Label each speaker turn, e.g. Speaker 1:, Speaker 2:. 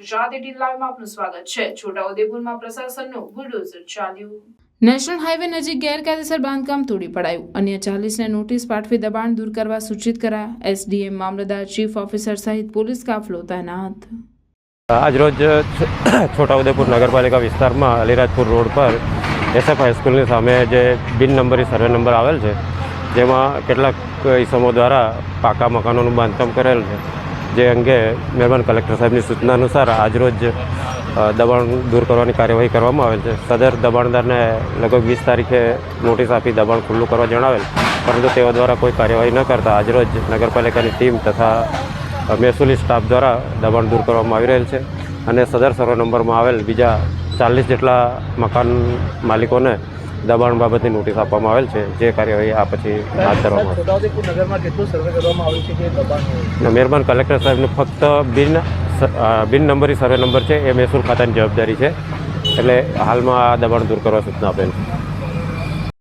Speaker 1: Gujarat eighteen લાઈવમાં આપનું સ્વાગત છે. છોટાઉદેપુરમાં પ્રશાસનનું બુલડોઝર ચાલ્યું. નેશનલ હાઈવે નજીક ગેરકાયદેસર બાંધકામ તોડી પડાયું. અન્ય ચાલીસને નોટિસ પાઠવી દબાણ દૂર કરવા સૂચિત કરાયા એસડીએમ મામલતદાર ચીફ ઓફિસર સહિત પોલીસ કાફલો તૈનાત.
Speaker 2: આજરોજ છોટાઉદેપુર નગરપાલિકા વિસ્તારમાં અલીરાજપુર રોડ પર એસએફ હાઈસ્કૂલની સામે જે બિન નંબરી સર્વે નંબર આવેલ છે જેમાં કેટલાક ઈસમો દ્વારા પાકા મકાનોનું બાંધકામ કરેલ છે. જે અંગે મહેરબાન કલેક્ટર સાહેબની સૂચના અનુસાર આજરોજ દબાણ દૂર કરવાની કાર્યવાહી કરવામાં આવેલ છે. સદર દબાણદારને લગભગ વીસ તારીખે નોટિસ આપી દબાણ ખુલ્લું કરવા જણાવેલ, પરંતુ તેઓ દ્વારા કોઈ કાર્યવાહી ન કરતા આજરોજ નગરપાલિકાની ટીમ તથા મહેસૂલી સ્ટાફ દ્વારા દબાણ દૂર કરવામાં આવી રહેલ છે અને સદર સર્વે નંબરમાં આવેલ બીજા ચાલીસ જેટલા મકાન માલિકોને દબાણ બાબતની નોટિસ આપવામાં આવેલ છે. જે કાર્યવાહી આ પછી હાથ ધરવામાં આવશે. મહેરબાન કલેક્ટર સાહેબને ફક્ત બિન બિન નંબરી સર્વે નંબર છે એ મહેસૂલ ખાતાની જવાબદારી છે. એટલે હાલમાં આ દબાણ દૂર કરવા સૂચના આપેલ છે.